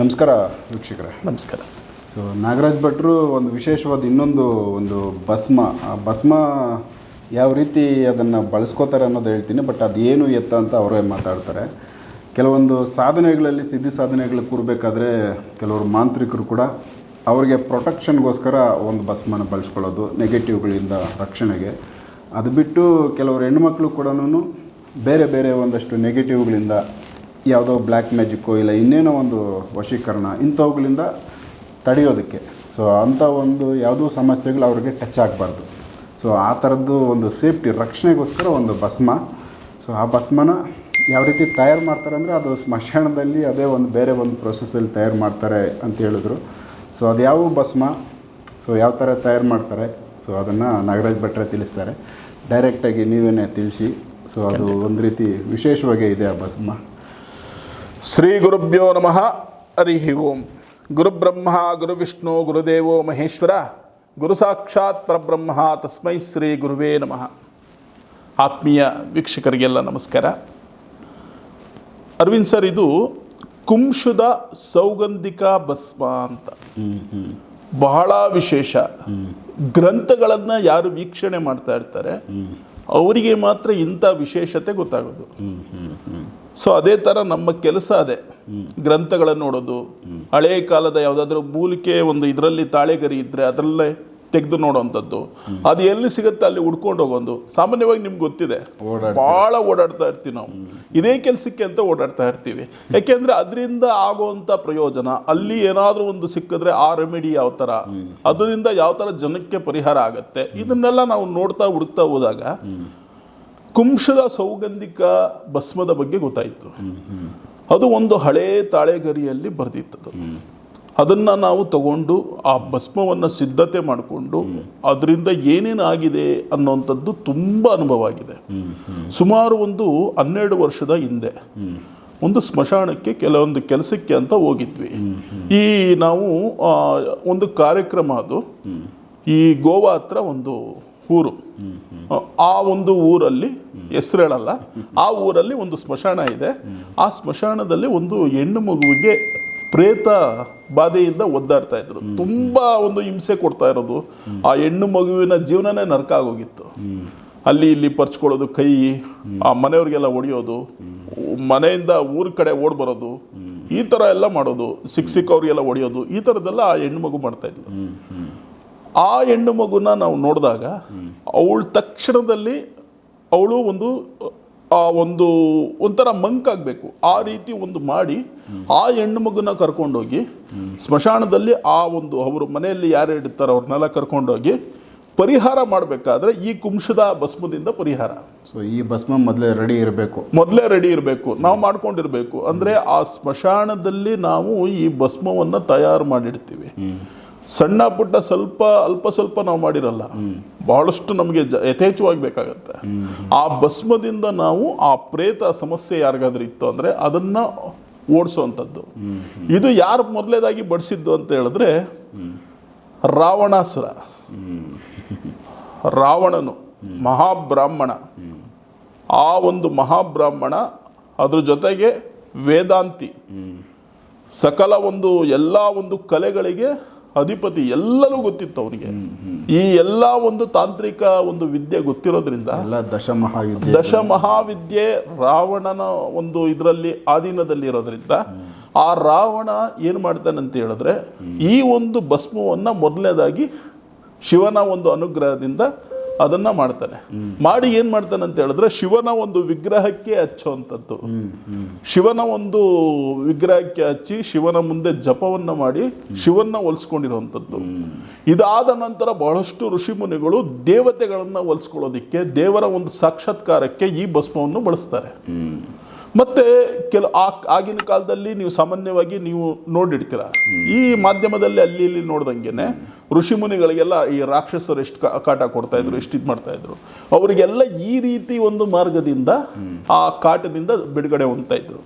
ನಮಸ್ಕಾರ ವೀಕ್ಷಕರೇ. ನಮಸ್ಕಾರ. ಸೊ ನಾಗರಾಜ್ ಭಟ್ರು ಒಂದು ವಿಶೇಷವಾದ ಇನ್ನೊಂದು ಒಂದು ಭಸ್ಮ. ಆ ಭಸ್ಮ ಯಾವ ರೀತಿ ಅದನ್ನು ಬಳಸ್ಕೋತಾರೆ ಅನ್ನೋದು ಹೇಳ್ತೀನಿ ಬಟ್ ಅದೇನು ಎತ್ತ ಅಂತ ಅವರೇ ಮಾತಾಡ್ತಾರೆ. ಕೆಲವೊಂದು ಸಾಧನೆಗಳಲ್ಲಿ ಸಿದ್ಧಿ ಸಾಧನೆಗಳು ಕೂರಬೇಕಾದ್ರೆ ಕೆಲವರು ಮಾಂತ್ರಿಕರು ಕೂಡ ಅವರಿಗೆ ಪ್ರೊಟೆಕ್ಷನ್ಗೋಸ್ಕರ ಒಂದು ಭಸ್ಮನ ಬಳಸ್ಕೊಳ್ಳೋದು ನೆಗೆಟಿವ್ಗಳಿಂದ ರಕ್ಷಣೆಗೆ. ಅದು ಬಿಟ್ಟು ಕೆಲವರು ಹೆಣ್ಮಕ್ಳು ಕೂಡ ಬೇರೆ ಬೇರೆ ಒಂದಷ್ಟು ನೆಗೆಟಿವ್ಗಳಿಂದ ಯಾವುದೋ ಬ್ಲ್ಯಾಕ್ ಮ್ಯಾಜಿಕ್ಕೋ ಇಲ್ಲ ಇನ್ನೇನೋ ಒಂದು ವಶೀಕರಣ ಇಂಥವುಗಳಿಂದ ತಡೆಯೋದಕ್ಕೆ. ಸೊ ಅಂಥ ಒಂದು ಯಾವುದೋ ಸಮಸ್ಯೆಗಳು ಅವ್ರಿಗೆ ಟಚ್ ಆಗಬಾರ್ದು. ಸೊ ಆ ಥರದ್ದು ಒಂದು ಸೇಫ್ಟಿ ರಕ್ಷಣೆಗೋಸ್ಕರ ಒಂದು ಭಸ್ಮ. ಸೊ ಆ ಭಸ್ಮನ ಯಾವ ರೀತಿ ತಯಾರು ಮಾಡ್ತಾರೆ ಅಂದರೆ ಅದು ಸ್ಮಶಾನದಲ್ಲಿ ಅದೇ ಒಂದು ಬೇರೆ ಒಂದು ಪ್ರೊಸೆಸ್ಸಲ್ಲಿ ತಯಾರು ಮಾಡ್ತಾರೆ ಅಂತ ಹೇಳಿದ್ರು. ಸೊ ಅದು ಯಾವ ಭಸ್ಮ? ಸೊ ಯಾವ ಥರ ತಯಾರು ಮಾಡ್ತಾರೆ? ಸೊ ಅದನ್ನು ನಾಗರಾಜ್ ಭಟ್ರೆ ತಿಳಿಸ್ತಾರೆ. ಡೈರೆಕ್ಟಾಗಿ ನೀವೇನೇ ತಿಳಿಸಿ. ಸೊ ಅದು ಒಂದು ರೀತಿ ವಿಶೇಷವಾಗೇ ಇದೆ ಆ ಭಸ್ಮ. ಶ್ರೀ ಗುರುಭ್ಯೋ ನಮಃ. ಹರಿ ಓಂ. ಗುರುಬ್ರಹ್ಮ ಗುರುವಿಷ್ಣು ಗುರುದೇವೋ ಮಹೇಶ್ವರ, ಗುರು ಸಾಕ್ಷಾತ್ ಪರಬ್ರಹ್ಮ ತಸ್ಮೈ ಶ್ರೀ ಗುರುವೇ ನಮಃ. ಆತ್ಮೀಯ ವೀಕ್ಷಕರಿಗೆಲ್ಲ ನಮಸ್ಕಾರ. ಅರವಿಂದ್ ಸರ್, ಇದು ಕುಂಶುದ ಸೌಗಂಧಿಕ ಭಸ್ಮ ಅಂತ. ಬಹಳ ವಿಶೇಷ. ಗ್ರಂಥಗಳನ್ನು ಯಾರು ವೀಕ್ಷಣೆ ಮಾಡ್ತಾ ಇರ್ತಾರೆ, ಅವರಿಗೆ ಮಾತ್ರ ಇಂಥ ವಿಶೇಷತೆ ಗೊತ್ತಾಗೋದು. ಸೊ ಅದೇ ಥರ ನಮ್ಮ ಕೆಲಸ ಅದೇ. ಗ್ರಂಥಗಳನ್ನು ನೋಡೋದು ಹಳೆ ಕಾಲದ ಯಾವುದಾದ್ರೂ ಮೂಲಿಕೆ ಒಂದು ಇದರಲ್ಲಿ ತಾಳೆಗರಿ ಇದ್ದರೆ ಅದರಲ್ಲೇ ತೆಗೆದು ನೋಡುವಂಥದ್ದು ಅದು ಎಲ್ಲಿ ಸಿಗುತ್ತೆ ಅಲ್ಲಿ ಹುಡ್ಕೊಂಡು ಹೋಗೋದು. ಸಾಮಾನ್ಯವಾಗಿ ನಿಮ್ಗೆ ಗೊತ್ತಿದೆ. ಭಾಳ ಓಡಾಡ್ತಾ ಇರ್ತೀವಿ ನಾವು. ಇದೇ ಕೆಲಸಕ್ಕೆ ಅಂತ ಓಡಾಡ್ತಾ ಇರ್ತೀವಿ. ಯಾಕೆಂದರೆ ಅದರಿಂದ ಆಗುವಂಥ ಪ್ರಯೋಜನ ಅಲ್ಲಿ ಏನಾದರೂ ಒಂದು ಸಿಕ್ಕಿದ್ರೆ ಆ ರೆಮಿಡಿ ಯಾವ ಥರ ಅದರಿಂದ ಯಾವ ಥರ ಜನಕ್ಕೆ ಪರಿಹಾರ ಆಗುತ್ತೆ? ಇದನ್ನೆಲ್ಲ ನಾವು ನೋಡ್ತಾ ಹುಡುಕ್ತಾ ಹೋದಾಗ ಕುಂಶದ ಸೌಗಂಧಿಕ ಭಸ್ಮದ ಬಗ್ಗೆ ಗೊತ್ತಾಯಿತು. ಅದು ಒಂದು ಹಳೇ ತಾಳೆಗರಿಯಲ್ಲಿ ಬರೆದಿತ್ತು ಅದನ್ನು ನಾವು ತಗೊಂಡು ಆ ಭಸ್ಮವನ್ನು ಸಿದ್ಧತೆ ಮಾಡಿಕೊಂಡು ಅದರಿಂದ ಏನೇನಾಗಿದೆ ಅನ್ನೋಂಥದ್ದು ತುಂಬ ಅನುಭವ ಆಗಿದೆ. ಸುಮಾರು ಒಂದು ಹನ್ನೆರಡು ವರ್ಷದ ಹಿಂದೆ ಒಂದು ಸ್ಮಶಾನಕ್ಕೆ ಕೆಲವೊಂದು ಕೆಲಸಕ್ಕೆ ಅಂತ ಹೋಗಿದ್ವಿ. ಈ ನಾವು ಒಂದು ಕಾರ್ಯಕ್ರಮ ಅದು. ಈ ಗೋವಾ ಹತ್ರ ಒಂದು ಊರು. ಆ ಒಂದು ಊರಲ್ಲಿ, ಹೆಸರು ಹೇಳಲ್ಲ, ಆ ಊರಲ್ಲಿ ಒಂದು ಸ್ಮಶಾನ ಇದೆ. ಆ ಸ್ಮಶಾನದಲ್ಲಿ ಒಂದು ಹೆಣ್ಣು ಮಗುವಿಗೆ ಪ್ರೇತ ಬಾಧೆಯಿಂದ ಒದ್ದಾಡ್ತಾ ಇದ್ರು. ತುಂಬಾ ಒಂದು ಹಿಂಸೆ ಕೊಡ್ತಾ ಇರೋದು. ಆ ಹೆಣ್ಣು ಮಗುವಿನ ಜೀವನನೇ ನರಕ ಆಗೋಗಿತ್ತು. ಅಲ್ಲಿ ಇಲ್ಲಿ ಪರ್ಚ್ಕೊಳ್ಳೋದು, ಕೈ, ಆ ಮನೆಯವ್ರಿಗೆಲ್ಲ ಹೊಡೆಯೋದು, ಮನೆಯಿಂದ ಊರ ಕಡೆ ಓಡ್ ಬರೋದು, ಈ ತರ ಎಲ್ಲ ಮಾಡೋದು, ಸಿಕ್ಕ ಸಿಕ್ಕವ್ರಿಗೆಲ್ಲ ಹೊಡೆಯೋದು, ಈ ಥರದ್ದೆಲ್ಲ ಆ ಹೆಣ್ಣು ಮಗು ಮಾಡ್ತಾ ಇದ್ಲು. ಆ ಹೆಣ್ಣು ಮಗುನ ನಾವು ನೋಡಿದಾಗ ಅವಳು ತಕ್ಷಣದಲ್ಲಿ ಅವಳು ಒಂದು ಆ ಒಂದು ಒಂಥರ ಮಂಕ್ ಆಗಬೇಕು. ಆ ರೀತಿ ಒಂದು ಮಾಡಿ ಆ ಹೆಣ್ಣು ಮಗುನ ಕರ್ಕೊಂಡೋಗಿ ಸ್ಮಶಾನದಲ್ಲಿ ಆ ಒಂದು ಅವರು ಮನೆಯಲ್ಲಿ ಯಾರು ಇಡ್ತಾರೋ ಅವ್ರನ್ನೆಲ್ಲ ಕರ್ಕೊಂಡೋಗಿ ಪರಿಹಾರ ಮಾಡಬೇಕಾದ್ರೆ ಈ ಕುಂಶದ ಭಸ್ಮದಿಂದ ಪರಿಹಾರ. ಸೊ ಈ ಭಸ್ಮ ಮೊದಲೇ ರೆಡಿ ಇರಬೇಕು. ಮೊದಲೇ ರೆಡಿ ಇರಬೇಕು. ನಾವು ಮಾಡ್ಕೊಂಡಿರಬೇಕು. ಅಂದರೆ ಆ ಸ್ಮಶಾನದಲ್ಲಿ ನಾವು ಈ ಭಸ್ಮವನ್ನು ತಯಾರು ಮಾಡಿಡ್ತೀವಿ. ಸಣ್ಣ ಪುಟ್ಟ ಸ್ವಲ್ಪ, ಅಲ್ಪ ಸ್ವಲ್ಪ ನಾವು ಮಾಡಿರಲ್ಲ. ಬಹಳಷ್ಟು ನಮಗೆ ಯಥೇಚ್ಛವಾಗಿ ಬೇಕಾಗತ್ತೆ. ಆ ಭಸ್ಮದಿಂದ ನಾವು ಆ ಪ್ರೇತ ಸಮಸ್ಯೆ ಯಾರಿಗಾದ್ರೂ ಇತ್ತು ಅಂದರೆ ಅದನ್ನು ಓಡಿಸುವಂಥದ್ದು ಇದು ಯಾರು ಮೊದಲೇದಾಗಿ ಬಡಿಸಿದ್ದು ಅಂತ ಹೇಳಿದ್ರೆ ರಾವಣಾಸುರ. ರಾವಣನು, ಮಹಾಬ್ರಾಹ್ಮಣ. ಆ ಒಂದು ಮಹಾಬ್ರಾಹ್ಮಣ ಅದ್ರ ಜೊತೆಗೆ ವೇದಾಂತಿ. ಸಕಲ ಒಂದು ಎಲ್ಲ ಒಂದು ಕಲೆಗಳಿಗೆ ಅಧಿಪತಿ ಎಲ್ಲರೂ ಗೊತ್ತಿತ್ತು ಅವನಿಗೆ. ಈ ಎಲ್ಲ ಒಂದು ತಾಂತ್ರಿಕ ಒಂದು ವಿದ್ಯೆ ಗೊತ್ತಿರೋದ್ರಿಂದ ದಶಮಹಾವಿದ್ಯೆ. ದಶಮಹಾವಿದ್ಯೆ ದಶ ಮಹಾವಿದ್ಯೆ ರಾವಣನ ಒಂದು ಇದರಲ್ಲಿ ಆಧೀನದಲ್ಲಿ ಇರೋದ್ರಿಂದ ಆ ರಾವಣ ಏನು ಅಂತ ಹೇಳಿದ್ರೆ ಈ ಒಂದು ಭಸ್ಮವನ್ನು ಮೊದಲನೇದಾಗಿ ಶಿವನ ಒಂದು ಅನುಗ್ರಹದಿಂದ ಅದನ್ನ ಮಾಡ್ತಾನೆ. ಮಾಡಿ ಏನ್ ಮಾಡ್ತಾನೆ ಅಂತ ಹೇಳಿದ್ರೆ ಶಿವನ ಒಂದು ವಿಗ್ರಹಕ್ಕೆ ಹಚ್ಚುವಂಥದ್ದು ಶಿವನ ಒಂದು ವಿಗ್ರಹಕ್ಕೆ ಹಚ್ಚಿ ಶಿವನ ಮುಂದೆ ಜಪವನ್ನ ಮಾಡಿ ಶಿವನ್ನ ಒಲಿಸ್ಕೊಂಡಿರುವಂಥದ್ದು ಇದಾದ ನಂತರ ಬಹಳಷ್ಟು ಋಷಿ ಮುನಿಗಳು ದೇವತೆಗಳನ್ನ ಹೋಲಿಸ್ಕೊಳ್ಳೋದಿಕ್ಕೆ, ದೇವರ ಒಂದು ಸಾಕ್ಷಾತ್ಕಾರಕ್ಕೆ ಈ ಭಸ್ಮವನ್ನು ಬಳಸ್ತಾರೆ. ಮತ್ತೆ ಕೆಲ ಆಗಿನ ಕಾಲದಲ್ಲಿ ನೀವು ಸಾಮಾನ್ಯವಾಗಿ ನೀವು ನೋಡಿಡ್ತೀರ ಈ ಮಾಧ್ಯಮದಲ್ಲಿ ಅಲ್ಲಿ ಇಲ್ಲಿ ನೋಡ್ದಂಗೆನೆ ಋಷಿ ಮುನಿಗಳಿಗೆಲ್ಲ ಈ ರಾಕ್ಷಸರು ಎಷ್ಟು ಕಾಟ ಕೊಡ್ತಾ ಇದ್ರು ಎಷ್ಟು ಇದು ಮಾಡ್ತಾ ಇದ್ರು. ಅವರಿಗೆಲ್ಲ ಈ ರೀತಿ ಒಂದು ಮಾರ್ಗದಿಂದ ಆ ಕಾಟದಿಂದ ಬಿಡುಗಡೆ ಹೊಂದ್ತಾ ಇದ್ರು.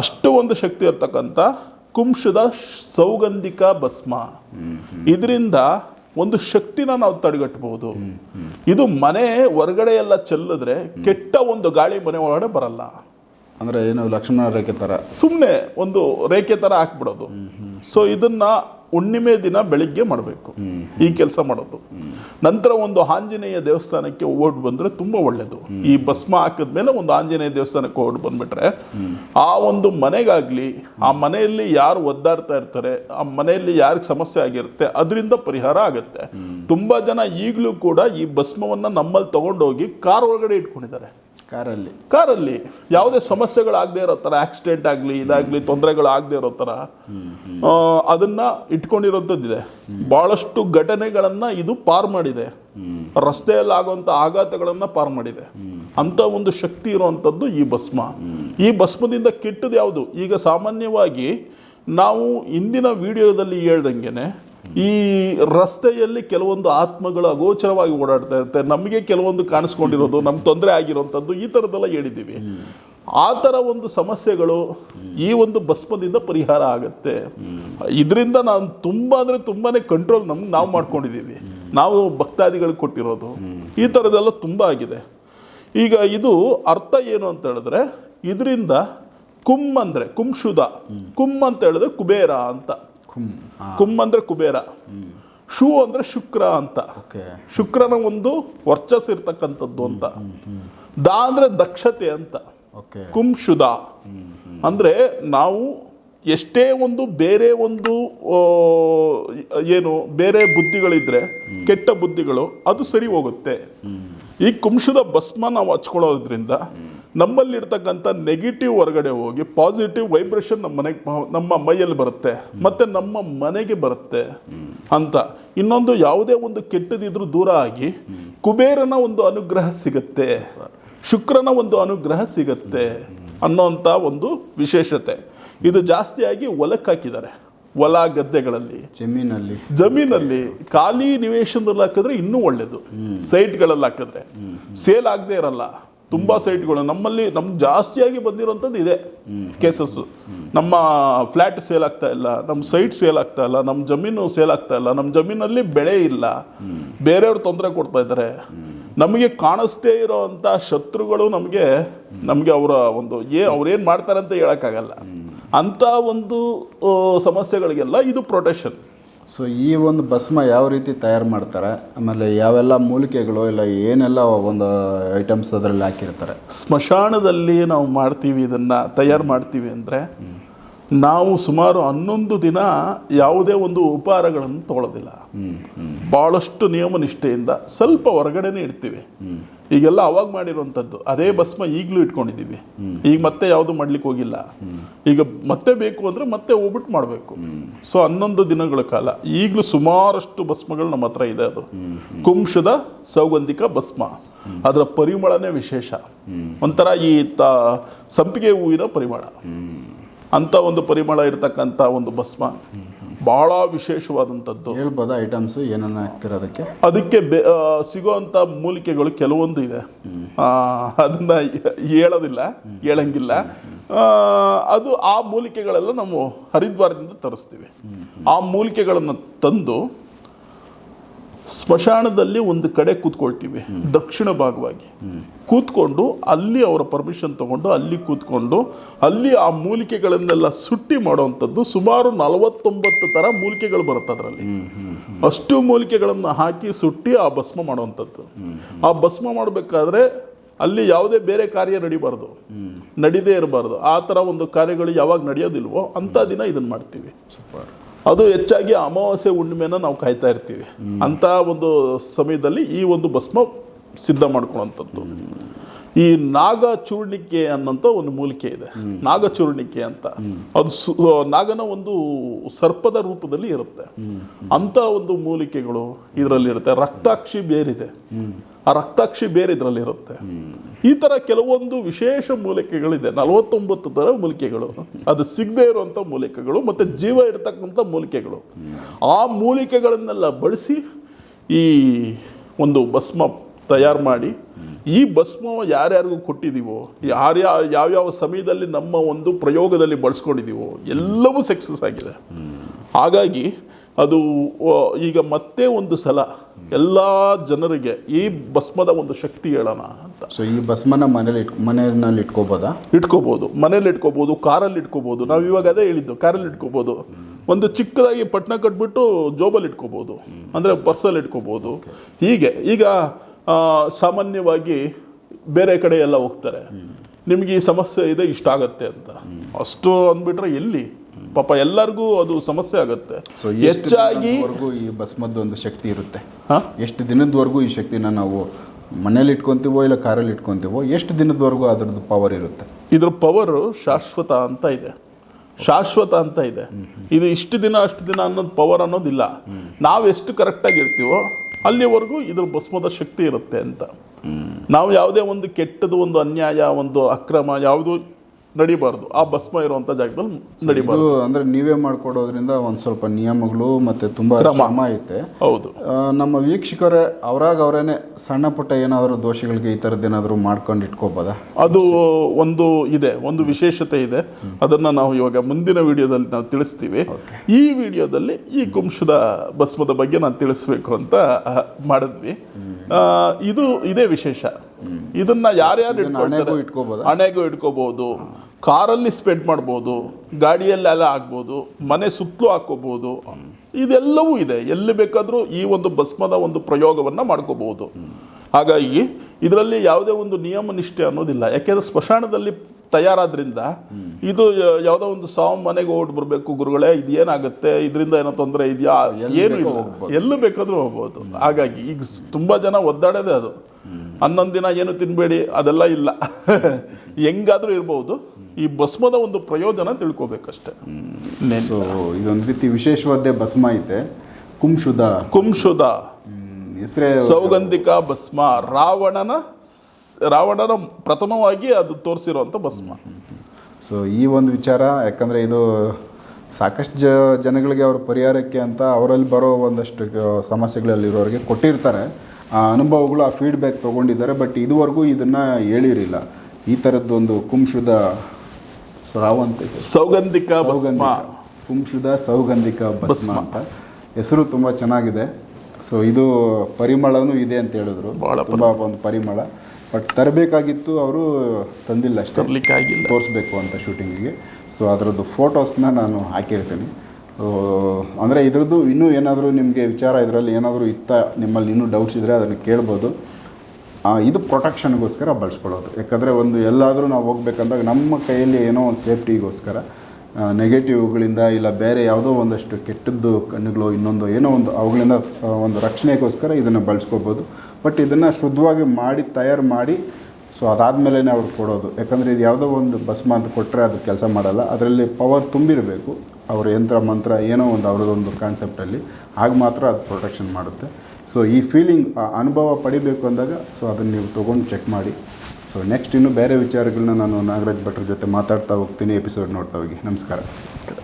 ಅಷ್ಟು ಒಂದು ಶಕ್ತಿ ಇರ್ತಕ್ಕಂಥ ಕುಂಶದ ಸೌಗಂಧಿಕ ಭಸ್ಮ. ಇದರಿಂದ ಒಂದು ಶಕ್ತಿನ ನಾವು ತಡೆಗಟ್ಟಬಹುದು. ಇದು ಮನೆ ಹೊರಗಡೆ ಎಲ್ಲ ಚೆಲ್ಲಿದ್ರೆ ಕೆಟ್ಟ ಒಂದು ಗಾಳಿ ಮನೆ ಒಳಗಡೆ ಬರಲ್ಲ. ಅಂದರೆ ಏನು ಲಕ್ಷ್ಮಣ ರೇಖೆ ಥರ ಸುಮ್ಮನೆ ಒಂದು ರೇಖೆ ಥರ ಹಾಕ್ಬಿಡೋದು. ಸೊ ಇದನ್ನ ಹುಣ್ಣಿಮೆ ದಿನ ಬೆಳಿಗ್ಗೆ ಮಾಡಬೇಕು. ಈ ಕೆಲಸ ಮಾಡೋದು. ನಂತರ ಒಂದು ಆಂಜನೇಯ ದೇವಸ್ಥಾನಕ್ಕೆ ಓಡ್ ಬಂದ್ರೆ ತುಂಬಾ ಒಳ್ಳೇದು. ಈ ಭಸ್ಮ ಹಾಕಿದ್ಮೇಲೆ ಒಂದು ಆಂಜನೇಯ ದೇವಸ್ಥಾನಕ್ಕೆ ಓಡ್ ಬಂದ್ಬಿಟ್ರೆ, ಆ ಒಂದು ಮನೆಗಾಗ್ಲಿ, ಆ ಮನೆಯಲ್ಲಿ ಯಾರು ಒದ್ದಾಡ್ತಾ ಇರ್ತಾರೆ, ಆ ಮನೆಯಲ್ಲಿ ಯಾರಿಗೆ ಸಮಸ್ಯೆ ಆಗಿರುತ್ತೆ, ಅದರಿಂದ ಪರಿಹಾರ ಆಗುತ್ತೆ. ತುಂಬಾ ಜನ ಈಗಲೂ ಕೂಡ ಈ ಭಸ್ಮವನ್ನ ನಮ್ಮಲ್ಲಿ ತಗೊಂಡೋಗಿ ಕಾರ್ ಒಳಗಡೆ ಇಟ್ಕೊಂಡಿದ್ದಾರೆ. ಕಾರಲ್ಲಿ. ಕಾರಲ್ಲಿ. ಯಾವುದೇ ಸಮಸ್ಯೆಗಳಾಗದೇ ಇರೋ ಥರ ಆಕ್ಸಿಡೆಂಟ್ ಆಗಲಿ, ಇದಾಗಲಿ, ತೊಂದರೆಗಳಾಗದೇ ಇರೋ ಥರ ಅದನ್ನು ಇಟ್ಕೊಂಡಿರೋಂಥದ್ದಿದೆ. ಭಾಳಷ್ಟು ಘಟನೆಗಳನ್ನು ಇದು ಪಾರ್ ಮಾಡಿದೆ. ರಸ್ತೆಯಲ್ಲಿ ಆಗುವಂಥ ಆಘಾತಗಳನ್ನು ಪಾರ್ ಮಾಡಿದೆ. ಅಂಥ ಒಂದು ಶಕ್ತಿ ಇರುವಂಥದ್ದು ಈ ಭಸ್ಮ. ಈ ಭಸ್ಮದಿಂದ ಕೆಟ್ಟದ್ದು ಯಾವುದು? ಈಗ ಸಾಮಾನ್ಯವಾಗಿ ನಾವು ಇಂದಿನ ವಿಡಿಯೋದಲ್ಲಿ ಹೇಳ್ದಂಗೆನೆ ಈ ರಸ್ತೆಯಲ್ಲಿ ಕೆಲವೊಂದು ಆತ್ಮಗಳು ಅಗೋಚರವಾಗಿ ಓಡಾಡ್ತಾ ಇರುತ್ತೆ. ನಮಗೆ ಕೆಲವೊಂದು ಕಾಣಿಸ್ಕೊಂಡಿರೋದು ನಮ್ಗೆ ತೊಂದರೆ ಆಗಿರೋಂಥದ್ದು ಈ ಥರದ್ದೆಲ್ಲ ಹೇಳಿದ್ದೀವಿ. ಆ ಥರ ಒಂದು ಸಮಸ್ಯೆಗಳು ಈ ಒಂದು ಭಸ್ಮದಿಂದ ಪರಿಹಾರ ಆಗುತ್ತೆ. ಇದರಿಂದ ನಾನು ತುಂಬ ಅಂದರೆ ತುಂಬಾ ಕಂಟ್ರೋಲ್ ನಮ್ಗೆ ನಾವು ಮಾಡ್ಕೊಂಡಿದ್ದೀವಿ. ನಾವು ಭಕ್ತಾದಿಗಳಿಗೆ ಕೊಟ್ಟಿರೋದು. ಈ ಥರದ್ದೆಲ್ಲ ತುಂಬ ಆಗಿದೆ. ಈಗ ಇದು ಅರ್ಥ ಏನು ಅಂತ ಹೇಳಿದ್ರೆ, ಇದರಿಂದ ಕುಮ್ ಅಂದರೆ ಕುಂಶುದ ಕುಮ್ ಅಂತ ಹೇಳಿದ್ರೆ ಕುಬೇರ ಅಂತ. ಕುಮ್ ಕುಂ ಅಂದರೆ ಕುಬೇರ. ಶೂ ಅಂದ್ರೆ ಶುಕ್ರ ಅಂತ. ಶುಕ್ರನ ಒಂದು ವರ್ಚಸ್ ಇರ್ತಕ್ಕಂಥದ್ದು ಅಂತ. ದಾ ಅಂದ್ರೆ ದಕ್ಷತೆ ಅಂತ. ಓಕೆ. ಕುಂಶುದ ಅಂದ್ರೆ ನಾವು ಎಷ್ಟೇ ಒಂದು ಬೇರೆ ಒಂದು ಏನು ಬೇರೆ ಬುದ್ಧಿಗಳಿದ್ರೆ ಕೆಟ್ಟ ಬುದ್ಧಿಗಳು ಅದು ಸರಿ ಹೋಗುತ್ತೆ. ಈ ಕುಂಶುದ ಭಸ್ಮ ನಾವು ಹಚ್ಕೊಳ್ಳೋದ್ರಿಂದ ನಮ್ಮಲ್ಲಿರ್ತಕ್ಕಂಥ ನೆಗೆಟಿವ್ ಹೊರಗಡೆ ಹೋಗಿ ಪಾಸಿಟಿವ್ ವೈಬ್ರೇಷನ್ ನಮ್ಮ ಮನೆಗೆ ನಮ್ಮ ಮೈಯಲ್ಲಿ ಬರುತ್ತೆ. ಮತ್ತು ನಮ್ಮ ಮನೆಗೆ ಬರುತ್ತೆ ಅಂತ. ಇನ್ನೊಂದು ಯಾವುದೇ ಒಂದು ಕೆಟ್ಟದಿದ್ರೂ ದೂರ ಆಗಿ ಕುಬೇರನ ಒಂದು ಅನುಗ್ರಹ ಸಿಗುತ್ತೆ. ಶುಕ್ರನ ಒಂದು ಅನುಗ್ರಹ ಸಿಗುತ್ತೆ ಅನ್ನೋಂಥ ಒಂದು ವಿಶೇಷತೆ. ಇದು ಜಾಸ್ತಿಯಾಗಿ ಹೊಲಕ್ಕೆ ಹಾಕಿದ್ದಾರೆ. ಹೊಲ ಗದ್ದೆಗಳಲ್ಲಿ. ಜಮೀನಲ್ಲಿ. ಜಮೀನಲ್ಲಿ ಖಾಲಿ ನಿವೇಶನದಲ್ಲಿ ಹಾಕಿದ್ರೆ ಇನ್ನೂ ಒಳ್ಳೇದು. ಸೈಟ್ಗಳಲ್ಲಿ ಹಾಕಿದ್ರೆ. ಸೇಲ್ ಆಗದೆ ಇರಲ್ಲ. ತುಂಬಾ ಸೈಟ್ಗಳು. ನಮ್ಮಲ್ಲಿ ನಮ್ಮ ಜಾಸ್ತಿಯಾಗಿ ಬಂದಿರೋಂಥದ್ದು ಇದೆ ಕೇಸಸ್ಸು. ನಮ್ಮ ಫ್ಲ್ಯಾಟ್ ಸೇಲ್ ಆಗ್ತಾ ಇಲ್ಲ ನಮ್ಮ ಸೈಟ್ ಸೇಲ್ ಆಗ್ತಾ ಇಲ್ಲ ನಮ್ಮ ಜಮೀನು ಸೇಲ್ ಆಗ್ತಾ ಇಲ್ಲ ನಮ್ಮ ಜಮೀನಲ್ಲಿ ಬೆಳೆ ಇಲ್ಲ. ಬೇರೆಯವ್ರು ತೊಂದರೆ ಕೊಡ್ತಾ ಇದ್ದಾರೆ. ನಮಗೆ ಕಾಣಿಸ್ದೇ ಇರೋವಂಥ ಶತ್ರುಗಳು ನಮಗೆ ನಮಗೆ ಅವರ ಒಂದು ಏ ಅವ್ರೇನು ಮಾಡ್ತಾರೆ ಅಂತ ಹೇಳೋಕ್ಕಾಗಲ್ಲ. ಅಂಥ ಒಂದು ಸಮಸ್ಯೆಗಳಿಗೆಲ್ಲ ಇದು ಪ್ರೊಟೆಕ್ಷನ್ ಸೊ ಈ ಒಂದು ಭಸ್ಮ ಯಾವ ರೀತಿ ತಯಾರು ಮಾಡ್ತಾರೆ ಆಮೇಲೆ ಯಾವೆಲ್ಲ ಮೂಲಿಕೆಗಳು ಇಲ್ಲ ಏನೆಲ್ಲ ಒಂದು ಐಟಮ್ಸ್ ಅದರಲ್ಲಿ ಹಾಕಿರ್ತಾರೆ? ಸ್ಮಶಾನದಲ್ಲಿ ನಾವು ಮಾಡ್ತೀವಿ ಇದನ್ನ ತಯಾರು ಮಾಡ್ತೀವಿ ಅಂದರೆ ನಾವು ಸುಮಾರು ಹನ್ನೊಂದು ದಿನ ಯಾವುದೇ ಒಂದು ಉಪಹಾರಗಳನ್ನು ತಗೊಳ್ಳೋದಿಲ್ಲ ಬಹಳಷ್ಟು ಭಾಳಷ್ಟು ನಿಯಮ ನಿಷ್ಠೆಯಿಂದ ಸ್ವಲ್ಪ ಹೊರಗಡೆನೆ ಇಡ್ತೀವಿ. ಈಗೆಲ್ಲ ಅವಾಗ ಮಾಡಿರುವಂಥದ್ದು. ಅದೇ ಭಸ್ಮ ಈಗಲೂ ಇಟ್ಕೊಂಡಿದ್ದೀವಿ. ಈಗ ಮತ್ತೆ ಯಾವುದು ಮಾಡ್ಲಿಕ್ಕೆ ಹೋಗಿಲ್ಲ. ಈಗ ಮತ್ತೆ ಬೇಕು ಅಂದರೆ ಮತ್ತೆ ಹೋಗ್ಬಿಟ್ಟು ಮಾಡಬೇಕು. ಸೊ ಹನ್ನೊಂದು ದಿನಗಳ ಕಾಲ ಈಗಲೂ ಸುಮಾರಷ್ಟು ಭಸ್ಮಗಳು ನಮ್ಮ ಹತ್ರ ಇದೆ ಅದು. ಕುಂಶದ ಸೌಗಂಧಿಕ ಭಸ್ಮ. ಅದರ ಪರಿಮಳನೇ ವಿಶೇಷ. ಒಂಥರ ಈ ತ ಸಂಪಿಗೆ ಹೂವಿನ ಪರಿಮಳ. ಅಂತ ಒಂದು ಪರಿಮಳ ಇರತಕ್ಕಂಥ ಒಂದು ಭಸ್ಮ. ಬಹಳ ವಿಶೇಷವಾದಂಥದ್ದು. ಹೇಳ್ಬೋದ ಐಟಮ್ಸ್ ಏನನ್ನ ಹಾಕ್ತಿರೋದಕ್ಕೆ ಅದಕ್ಕೆ? ಬೆ ಆ, ಸಿಗುವಂಥ ಮೂಲಿಕೆಗಳು ಕೆಲವೊಂದು ಇದೆ. ಅದನ್ನ ಹೇಳೋದಿಲ್ಲ ಹೇಳಂಗಿಲ್ಲ. ಅದು ಆ ಮೂಲಿಕೆಗಳೆಲ್ಲ ನಾವು ಹರಿದ್ವಾರದಿಂದ ತರಿಸ್ತೀವಿ. ಆ ಮೂಲಿಕೆಗಳನ್ನು ತಂದು ಸ್ಮಶಾನದಲ್ಲಿ ಒಂದು ಕಡೆ ಕೂತ್ಕೊಳ್ತೀವಿ, ದಕ್ಷಿಣ ಭಾಗವಾಗಿ. ಕೂತ್ಕೊಂಡು ಅಲ್ಲಿ ಅವರ ಪರ್ಮಿಷನ್ ತಗೊಂಡು, ಅಲ್ಲಿ ಕೂತ್ಕೊಂಡು, ಅಲ್ಲಿ ಆ ಮೂಲಿಕೆಗಳನ್ನೆಲ್ಲ ಸುಟ್ಟಿ ಮಾಡುವಂಥದ್ದು ಸುಮಾರು ನಲವತ್ತೊಂಬತ್ತು ಥರ ಮೂಲಿಕೆಗಳು ಬರುತ್ತೆ ಅದರಲ್ಲಿ. ಅಷ್ಟು ಮೂಲಿಕೆಗಳನ್ನು ಹಾಕಿ ಸುಟ್ಟಿ ಆ ಭಸ್ಮ ಮಾಡುವಂಥದ್ದು. ಆ ಭಸ್ಮ ಮಾಡಬೇಕಾದ್ರೆ ಅಲ್ಲಿ ಯಾವುದೇ ಬೇರೆ ಕಾರ್ಯ ನಡಿಬಾರ್ದು. ನಡೀದೇ ಇರಬಾರ್ದು. ಆ ಥರ ಒಂದು ಕಾರ್ಯಗಳು ಯಾವಾಗ ನಡೆಯೋದಿಲ್ವೋ ಅಂಥ ದಿನ ಇದನ್ನು ಮಾಡ್ತೀವಿ. ಸೂಪರ್. ಅದು ಹೆಚ್ಚಾಗಿ ಅಮಾವಾಸ್ಯೆ ಹುಣ್ಣಿಮೆನ ನಾವು ಕಾಯ್ತಾ ಇರ್ತೀವಿ. ಅಂತ ಒಂದು ಸಮಯದಲ್ಲಿ ಈ ಒಂದು ಭಸ್ಮ ಸಿದ್ಧ ಮಾಡ್ಕೊಳ್ಳೋಂಥದ್ದು ಈ ನಾಗ ಚೂರ್ಣಿಕೆ ಅನ್ನೋಂಥ ಒಂದು ಮೂಲಿಕೆ ಇದೆ. ನಾಗ ಚೂರ್ಣಿಕೆ ಅಂತ. ಅದು ನಾಗನ ಒಂದು ಸರ್ಪದ ರೂಪದಲ್ಲಿ ಇರುತ್ತೆ. ಅಂತ ಒಂದು ಮೂಲಿಕೆಗಳು ಇದರಲ್ಲಿ ಇರುತ್ತೆ. ರಕ್ತಾಕ್ಷಿ ಬೇರಿದೆ. ಆ ರಕ್ತಾಕ್ಷಿ ಬೇರೆ ಇದರಲ್ಲಿ ಇರುತ್ತೆ. ಈ ತರ ಕೆಲವೊಂದು ವಿಶೇಷ ಮೂಲಿಕೆಗಳಿದೆ. ನಲವತ್ತೊಂಬತ್ತು ತರ ಮೂಲಿಕೆಗಳು. ಅದು ಸಿಗದೆ ಇರುವಂತ ಮೂಲಿಕೆಗಳು ಮತ್ತೆ ಜೀವ ಇರತಕ್ಕಂಥ ಮೂಲಿಕೆಗಳು. ಆ ಮೂಲಿಕೆಗಳನ್ನೆಲ್ಲ ಬಳಸಿ ಈ ಒಂದು ಭಸ್ಮ ತಯಾರು ಮಾಡಿ ಈ ಭಸ್ಮ ಯಾರ್ಯಾರಿಗೂ ಕೊಟ್ಟಿದ್ದೀವೋ ಯಾರ್ಯಾ ಯಾವ್ಯಾವ ಸಮಯದಲ್ಲಿ ನಮ್ಮ ಒಂದು ಪ್ರಯೋಗದಲ್ಲಿ ಬಳಸ್ಕೊಂಡಿದ್ದೀವೋ ಎಲ್ಲವೂ ಸಕ್ಸಸ್ ಆಗಿದೆ. ಹಾಗಾಗಿ ಅದು ಈಗ ಮತ್ತೆ ಒಂದು ಸಲ ಎಲ್ಲ ಜನರಿಗೆ ಈ ಭಸ್ಮದ ಒಂದು ಶಕ್ತಿ ಹೇಳೋಣ ಅಂತ. ಸೊ ಈ ಭಸ್ಮನ ಮನೇಲಿ ಇಟ್ ಮನೆಯಲ್ಲಿ ಇಟ್ಕೋಬೋದಾ? ಇಟ್ಕೋಬೋದು. ಮನೇಲಿ ಇಟ್ಕೋಬೋದು ಕಾರಲ್ಲಿ ಇಟ್ಕೋಬೋದು. ನಾವು ಇವಾಗ ಅದೇ ಹೇಳಿದ್ದು ಕಾರಲ್ಲಿ ಇಟ್ಕೋಬೋದು. ಒಂದು ಚಿಕ್ಕದಾಗಿ ಪಟ್ನ ಕಟ್ಬಿಟ್ಟು ಜೋಬಲ್ಲಿ ಇಟ್ಕೋಬೋದು. ಅಂದರೆ ಪರ್ಸಲ್ಲಿ ಇಟ್ಕೋಬೋದು. ಹೀಗೆ ಈಗ ಸಾಮಾನ್ಯವಾಗಿ ಬೇರೆ ಕಡೆ ಎಲ್ಲ ಹೋಗ್ತಾರೆ. ನಿಮ್ಗೆ ಈ ಸಮಸ್ಯೆ ಇದೆ ಇಷ್ಟ ಆಗತ್ತೆ ಅಂತ. ಅಷ್ಟು ಅಂದ್ಬಿಟ್ರೆ ಎಲ್ಲಿ? ಪಾಪ ಎಲ್ಲರಿಗೂ ಅದು ಸಮಸ್ಯೆ ಆಗುತ್ತೆ. ಸೊ ಹೆಚ್ಚಾಗಿ ಈ ಈ ಮದ್ದು ಒಂದು ಶಕ್ತಿ ಇರುತ್ತೆ? ಹಾ? ಎಷ್ಟು ದಿನದವರೆಗೂ ಈ ಶಕ್ತಿನ ನಾವು ಮನೇಲಿ ಇಟ್ಕೊಂತೀವೋ ಇಲ್ಲ ಕಾರಲ್ಲಿ ಇಟ್ಕೊಂತೀವೋ ಎಷ್ಟು ದಿನದವರೆಗೂ ಅದ್ರದ್ದು ಪವರ್ ಇರುತ್ತೆ? ಇದ್ರ ಪವರ್ ಶಾಶ್ವತ ಅಂತ ಇದೆ. ಶಾಶ್ವತ ಅಂತ ಇದೆ. ಇದು ಇಷ್ಟು ದಿನ ಅಷ್ಟು ದಿನ ಅನ್ನೋದು ಪವರ್ ಅನ್ನೋದಿಲ್ಲ. ನಾವು ಎಷ್ಟು ಕರೆಕ್ಟಾಗಿ ಇರ್ತೀವೋ ಅಲ್ಲಿವರೆಗೂ ಇದ್ರ ಭಸ್ಮದ ಶಕ್ತಿ ಇರುತ್ತೆ ಅಂತ. ನಾವು ಯಾವುದೇ ಒಂದು ಕೆಟ್ಟದ್ದು ಒಂದು ಅನ್ಯಾಯ, ಒಂದು ಅಕ್ರಮ, ಯಾವುದು ನಡಿಬಾರ್ದು. ಆ ಭಸ್ಮ ಇರುವಂತ ಜಾಗದಲ್ಲಿ ನಡಿಬಾರ್ದು. ಅಂದ್ರೆ ನೀವೇ ಮಾಡ್ಕೊಡೋದ್ರಿಂದ ಒಂದ್ ಸ್ವಲ್ಪ ನಿಯಮಗಳು ಮತ್ತೆ ತುಂಬಾ ಕ್ರಮ. ಶ್ರಮ ಐತೆ. ಹೌದು. ನಮ್ಮ ವೀಕ್ಷಕರೇ ಅವರಾಗ ಅವರೇನೆ ಸಣ್ಣ ಪುಟ್ಟ ಏನಾದರೂ ದೋಷಗಳಿಗೆ ಈ ಥರದ್ದು ಏನಾದರೂ ಮಾಡ್ಕೊಂಡು ಇಟ್ಕೋಬೋದಾ? ಅದು ಒಂದು ಇದೆ ಒಂದು ವಿಶೇಷತೆ ಇದೆ. ಅದನ್ನ ನಾವು ಇವಾಗ ಮುಂದಿನ ವಿಡಿಯೋದಲ್ಲಿ ನಾವು ತಿಳಿಸ್ತೀವಿ. ಈ ವಿಡಿಯೋದಲ್ಲಿ ಈ ಕುಂಶದ ಭಸ್ಮದ ಬಗ್ಗೆ ನಾನು ತಿಳಿಸ್ಬೇಕು ಅಂತ ಮಾಡಿದ್ವಿ. ಇದು ಇದೇ ವಿಶೇಷ. ಇದನ್ನ ಯಾರ್ಯಾರು ಇಟ್ಕೋಬಹುದು? ಹಣೆಗೂ ಇಟ್ಕೋಬಹುದು ಕಾರಲ್ಲಿ ಸ್ಪೆಂಡ್ ಮಾಡ್ಬೋದು ಗಾಡಿಯಲ್ಲೆಲ್ಲ ಆಗ್ಬೋದು ಮನೆ ಸುತ್ತಲೂ ಹಾಕೋಬಹುದು ಇದೆಲ್ಲವೂ ಇದೆ. ಎಲ್ಲಿ ಬೇಕಾದರೂ ಈ ಒಂದು ಭಸ್ಮದ ಒಂದು ಪ್ರಯೋಗವನ್ನು ಮಾಡ್ಕೋಬಹುದು ಹಾಗಾಗಿ ಇದರಲ್ಲಿ ಯಾವುದೇ ಒಂದು ನಿಯಮ ನಿಷ್ಠೆ ಅನ್ನೋದಿಲ್ಲ. ಯಾಕೆಂದ್ರೆ ಸ್ಮಶಾನದಲ್ಲಿ ತಯಾರಾದ್ರಿಂದ ಇದು ಯಾವುದೋ ಒಂದು ಸಾವು ಮನೆಗೆ ಹೋಗಿ ಬರಬೇಕು ಗುರುಗಳೇ ಇದು ಏನಾಗುತ್ತೆ? ಇದರಿಂದ ಏನೋ ತೊಂದರೆ ಇದೆಯಾ? ಏನು ಇಲ್ಲ. ಎಲ್ಲೂ ಬೇಕಾದರೂ ಹೋಗ್ಬೋದು. ಹಾಗಾಗಿ ಈಗ ತುಂಬಾ ಜನ ಒದ್ದಾಡೋದೇ ಅದು. ಹನ್ನೊಂದು ದಿನ ಏನು ತಿನ್ನಬೇಡಿ ಅದೆಲ್ಲ ಇಲ್ಲ. ಹೆಂಗಾದರೂ ಇರ್ಬೋದು. ಈ ಭಸ್ಮದ ಒಂದು ಪ್ರಯೋಜನ ತಿಳ್ಕೋಬೇಕಷ್ಟೆ. ಸೊ ಇದೊಂದು ರೀತಿ ವಿಶೇಷವಾದ ಭಸ್ಮ ಐತೆ. ಕುಂಶುದ. ಕುಂಶುದ. ಹೆಸರೇ ಸೌಗಂಧಿಕ ಭಸ್ಮ. ರಾವಣನ ರಾವಣನ ಪ್ರಥಮವಾಗಿ ಅದು ತೋರಿಸಿರುವಂತ ಭಸ್ಮ. ಸೊ ಈ ಒಂದು ವಿಚಾರ ಯಾಕಂದರೆ ಇದು ಸಾಕಷ್ಟು ಜ ಜನಗಳಿಗೆ ಅವ್ರ ಪರಿಹಾರಕ್ಕೆ ಅಂತ ಅವರಲ್ಲಿ ಬರೋ ಒಂದಷ್ಟು ಸಮಸ್ಯೆಗಳಲ್ಲಿರೋರಿಗೆ ಕೊಟ್ಟಿರ್ತಾರೆ. ಆ ಅನುಭವಗಳು ಆ ಫೀಡ್ಬ್ಯಾಕ್ ತೊಗೊಂಡಿದ್ದಾರೆ ಬಟ್ ಇದುವರೆಗೂ ಇದನ್ನು ಹೇಳಿರಿಲ್ಲ. ಈ ಥರದ್ದೊಂದು ಕುಂಶುದ ಸೌಗಂಧಿಕ ಭಸ್ಮ ಕುಂಶುದ ಸೌಗಂಧಿಕ. ಭಸ್ಮ ಅಂತ. ಹೆಸರು ತುಂಬ ಚೆನ್ನಾಗಿದೆ. ಸೊ ಇದು ಪರಿಮಳನೂ ಇದೆ ಅಂತ ಹೇಳಿದ್ರು. ತುಂಬ ಒಂದು ಪರಿಮಳ. ಬಟ್ ತರಬೇಕಾಗಿತ್ತು ಅವರು ತಂದಿಲ್ಲ ಅಷ್ಟೇ. ತೋರಿಸ್ಬೇಕು ಅಂತ ಶೂಟಿಂಗಿಗೆ. ಸೊ ಅದರದ್ದು ಫೋಟೋಸ್ನ ನಾನು ಹಾಕಿರ್ತೀನಿ. ಅಂದರೆ ಇದ್ರದ್ದು ಇನ್ನೂ ಏನಾದರೂ ನಿಮಗೆ ವಿಚಾರ ಇದರಲ್ಲಿ ಏನಾದರೂ ಇತ್ತ ನಿಮ್ಮಲ್ಲಿ ಇನ್ನೂ ಡೌಟ್ಸ್ ಇದ್ದರೆ ಅದನ್ನು ಕೇಳ್ಬೋದು. ಇದು ಪ್ರೊಟೆಕ್ಷನ್ಗೋಸ್ಕರ ಬಳಸ್ಕೊಳ್ಳೋದು. ಯಾಕಂದರೆ ಒಂದು ಎಲ್ಲಾದರೂ ನಾವು ಹೋಗ್ಬೇಕಂದಾಗ ನಮ್ಮ ಕೈಯಲ್ಲಿ ಏನೋ ಒಂದು ಸೇಫ್ಟಿಗೋಸ್ಕರ ನೆಗೆಟಿವ್ಗಳಿಂದ ಇಲ್ಲ ಬೇರೆ ಯಾವುದೋ ಒಂದಷ್ಟು ಕೆಟ್ಟದ್ದು ಕಣ್ಣುಗಳು ಇನ್ನೊಂದು ಏನೋ ಒಂದು ಅವುಗಳಿಂದ ಒಂದು ರಕ್ಷಣೆಗೋಸ್ಕರ ಇದನ್ನು ಬಳಸ್ಕೋಬೋದು. ಬಟ್ ಇದನ್ನು ಶುದ್ಧವಾಗಿ ಮಾಡಿ, ತಯಾರು ಮಾಡಿ, ಸೊ ಅದಾದಮೇಲೆ ಅವ್ರು ಕೊಡೋದು. ಯಾಕಂದರೆ ಇದು ಯಾವುದೋ ಒಂದು ಬಸ್ ಅಂತ ಕೊಟ್ಟರೆ ಅದು ಕೆಲಸ ಮಾಡಲ್ಲ. ಅದರಲ್ಲಿ ಪವರ್ ತುಂಬಿರಬೇಕು. ಅವ್ರ ಯಂತ್ರ, ಮಂತ್ರ ಏನೋ ಒಂದು ಅವ್ರದ್ದೊಂದು ಕಾನ್ಸೆಪ್ಟಲ್ಲಿ ಆಗ ಮಾತ್ರ ಅದು ಪ್ರೊಟೆಕ್ಷನ್ ಮಾಡುತ್ತೆ. ಸೊ ಈ ಫೀಲಿಂಗ್ ಅನುಭವ ಪಡಿಬೇಕು ಅಂದಾಗ ಸೊ ಅದನ್ನು ನೀವು ತೊಗೊಂಡು ಚೆಕ್ ಮಾಡಿ. ಸೊ ನೆಕ್ಸ್ಟ್ ಇನ್ನು ಬೇರೆ ವಿಚಾರಗಳನ್ನ ನಾನು ನಾಗರಾಜ್ ಭಟ್ರ ಜೊತೆ ಮಾತಾಡ್ತಾ ಹೋಗ್ತೀನಿ ಎಪಿಸೋಡ್ ನೋಡ್ತಾ ಹೋಗಿ. ನಮಸ್ಕಾರ. ನಮಸ್ಕಾರ.